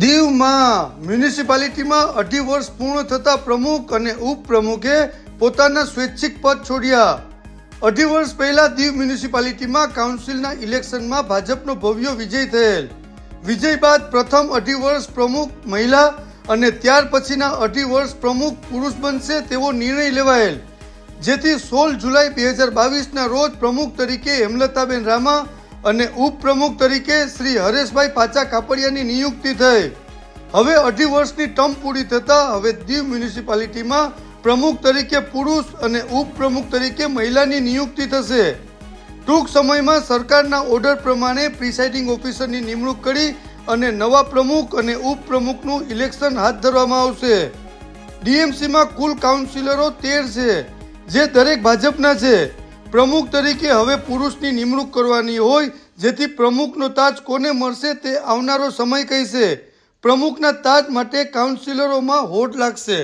દીવમાં મ્યુનિસિપાલિટીમાં અઢી વર્ષ પૂર્ણ થતા પ્રમુખ અને ઉપપ્રમુખે પોતાના સ્વૈચ્છિક પદ છોડ્યા. અઢી વર્ષ પહેલા દીવ મ્યુનિસિપાલિટીમાં કાઉન્સિલના ઇલેક્શનમાં ભાજપનો ભવ્ય વિજય થયેલ. વિજય બાદ પ્રથમ અઢી વર્ષ પ્રમુખ મહિલા અને ત્યાર પછીના અઢી વર્ષ પ્રમુખ પુરુષ બનશે તેવો નિર્ણય લેવાયેલ. જેથી સોળ જુલાઈ બે હજાર બાવીસના રોજ પ્રમુખ તરીકે હેમલતાબેન રામા અને ઉપપ્રમુખ તરીકે શ્રી હરેશભાઈ પાચા કાપડિયાની નિયુક્તિ થઈ. હવે અઢી વર્ષની ટર્મ પૂરી થતા હવે દીવ મ્યુનિસિપાલિટીમાં પ્રમુખ તરીકે પુરુષ અને ઉપપ્રમુખ તરીકે મહિલાની નિયુક્તિ થશે. ટૂંક સમયમાં સરકારના ઓર્ડર પ્રમાણે પ્રિસાઇડિંગ ઓફિસરની નિમણૂક કરી અને નવા પ્રમુખ અને ઉપપ્રમુખનું ઇલેક્શન હાથ ધરવામાં આવશે. ડીએમસીમાં કુલ કાઉન્સિલરો તેર છે, જે દરેક ભાજપના છે. પ્રમુખ તરીકે હવે પુરુષની નિમણૂક કરવાની હોય, જેથી પ્રમુખનો તાજ કોને મળશે તે આવનારો સમય કહેશે. પ્રમુખના તાજ માટે કાઉન્સિલરોમાં હોટ લાગશે.